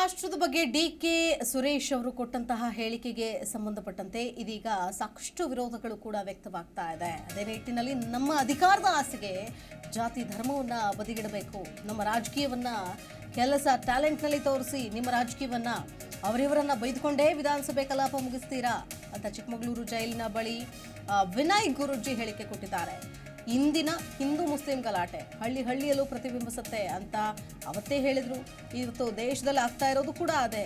ರಾಷ್ಟ್ರದ ಬಗ್ಗೆ D K Suresh ಅವರು ಕೊಟ್ಟಂತಹ ಹೇಳಿಕೆಗೆ ಸಂಬಂಧಪಟ್ಟಂತೆ ಇದೀಗ ಸಾಕಷ್ಟು ವಿರೋಧಗಳು ಕೂಡ ವ್ಯಕ್ತವಾಗ್ತಾ ಇದೆ. ಅದೇ ನಿಟ್ಟಿನಲ್ಲಿ ನಮ್ಮ ಅಧಿಕಾರದ ಆಸೆಗೆ ಜಾತಿ ಧರ್ಮವನ್ನ ಬದಿಗಿಡಬೇಕು. ನಮ್ಮ ರಾಜಕೀಯವನ್ನ ಕೆಲಸ ಟ್ಯಾಲೆಂಟ್ನಲ್ಲಿ ತೋರಿಸಿ ನಿಮ್ಮ ರಾಜಕೀಯವನ್ನ ಅವರಿವರನ್ನ ಬೈದುಕೊಂಡೇ ವಿಧಾನಸಭೆ ಕಲಾಪ ಮುಗಿಸ್ತೀರಾ ಅಂತ ಚಿಕ್ಕಮಗಳೂರು ಜೈಲಿನ ಬಳಿ ವಿನಯ್ ಗುರುಜಿ ಹೇಳಿಕೆ ಕೊಟ್ಟಿದ್ದಾರೆ. ಇಂದಿನ ಹಿಂದೂ ಮುಸ್ಲಿಂ ಗಲಾಟೆ. ಹಳ್ಳಿ ಹಳ್ಳಿಯಲ್ಲೂ ಪ್ರತಿಬಿಂಬಿಸುತ್ತೆ ಅಂತ ಅವತ್ತೇ ಹೇಳಿದ್ರು. ಇವತ್ತು ದೇಶದಲ್ಲಿ ಆಗ್ತಾ ಇರೋದು ಕೂಡ ಅದೇ.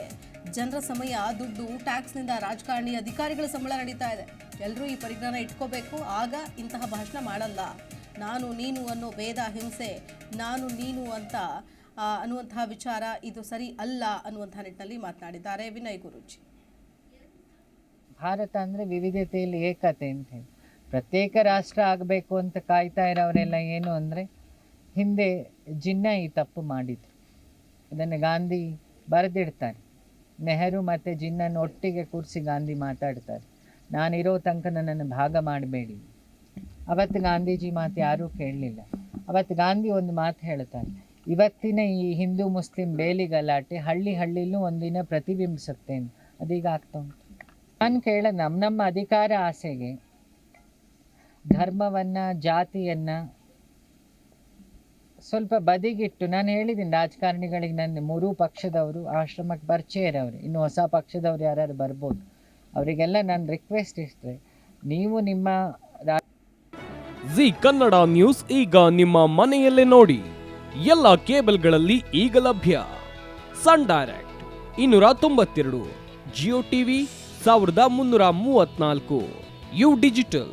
ಜನರ ಸಮಯ, ದುಡ್ಡು, ಟ್ಯಾಕ್ಸ್ನಿಂದ ರಾಜಕಾರಣಿ ಅಧಿಕಾರಿಗಳ ಸಂಬಳ ನಡೀತಾ ಇದೆ. ಎಲ್ಲರೂ ಈ ಪರಿಜ್ಞಾನ ಇಟ್ಕೋಬೇಕು. ಆಗ ಇಂತಹ ಭಾಷಣ ಮಾಡಲ್ಲ. ನಾನು ನೀನು ಅನ್ನೋ ಭೇದ, ಹಿಂಸೆ, ನಾನು ನೀನು ಅಂತ ಅನ್ನುವಂತಹ ವಿಚಾರ ಇದು ಸರಿ ಅಲ್ಲ ಅನ್ನುವಂತಹ ನಿಟ್ಟಿನಲ್ಲಿ ಮಾತನಾಡಿದ್ದಾರೆ ವಿನಯ್ ಗುರುಜಿ. ಭಾರತ ಅಂದರೆ ವಿವಿಧತೆಯಲ್ಲಿ ಏಕತೆ ಅಂತ ಹೇಳಿ. ಪ್ರತ್ಯೇಕ ರಾಷ್ಟ್ರ ಆಗಬೇಕು ಅಂತ ಕಾಯ್ತಾ ಇರೋರೆಲ್ಲ ಏನು ಅಂದರೆ, ಹಿಂದೆ ಜಿನ್ನ ಈ ತಪ್ಪು ಮಾಡಿದ್ರು. ಅದನ್ನು ಗಾಂಧಿ ಬರೆದಿಡ್ತಾರೆ. ನೆಹರು ಮತ್ತು ಜಿನ್ನನ್ನು ಒಟ್ಟಿಗೆ ಕೂರಿಸಿ ಗಾಂಧಿ ಮಾತಾಡ್ತಾರೆ. ನಾನಿರೋ ತನಕ ನನ್ನನ್ನು ಭಾಗ ಮಾಡಬೇಡಿ. ಅವತ್ತು ಗಾಂಧೀಜಿ ಮಾತು ಯಾರೂ ಕೇಳಲಿಲ್ಲ. ಅವತ್ತು ಗಾಂಧಿ ಒಂದು ಮಾತು ಹೇಳ್ತಾರೆ. ಇವತ್ತಿನ ಈ ಹಿಂದೂ ಮುಸ್ಲಿಂ ಬೇಲಿ ಗಲಾಟೆ ಹಳ್ಳಿ ಹಳ್ಳಿಲೂ ಒಂದಿನ ಪ್ರತಿಬಿಂಬಿಸುತ್ತೇನೆ. ಅದೀಗ ಆಗ್ತಾ ಉಂಟು. ನಾನು ಕೇಳ ನಮ್ಮ ನಮ್ಮ ಅಧಿಕಾರ ಆಸೆಗೆ ಧರ್ಮವನ್ನು, ಜಾತಿಯನ್ನು ಸ್ವಲ್ಪ ಬದಿಗಿಟ್ಟು, ನಾನು ಹೇಳಿದ್ದೀನಿ ರಾಜಕಾರಣಿಗಳಿಗೆ ನನ್ನ ಮೂರೂ ಪಕ್ಷದವರು ಆಶ್ರಮಕ್ಕೆ ಪರಿಚಯ ಇರೋರು ಇನ್ನು ಹೊಸ ಪಕ್ಷದವ್ರು ಯಾರ್ಯಾರು ಬರ್ಬೋದು, ಅವರಿಗೆಲ್ಲ ನನ್ನ ರಿಕ್ವೆಸ್ಟ್ ಇಷ್ಟೆ ನೀವು ನಿಮ್ಮ ಜಿ ಕನ್ನಡ ನ್ಯೂಸ್ ಈಗ ನಿಮ್ಮ ಮನೆಯಲ್ಲೇ ನೋಡಿ, ಎಲ್ಲ ಕೇಬಲ್ಗಳಲ್ಲಿ ಈಗ ಲಭ್ಯ. ಸನ್ ಡೈರೆಕ್ಟ್, ಇನ್ನೂರ ತೊಂಬತ್ತೆರಡು, ಜಿಯೋ ಟಿವಿ, ಸಾವಿರದ ಮುನ್ನೂರ ಮೂವತ್ನಾಲ್ಕು ಯು ಡಿಜಿಟಲ್.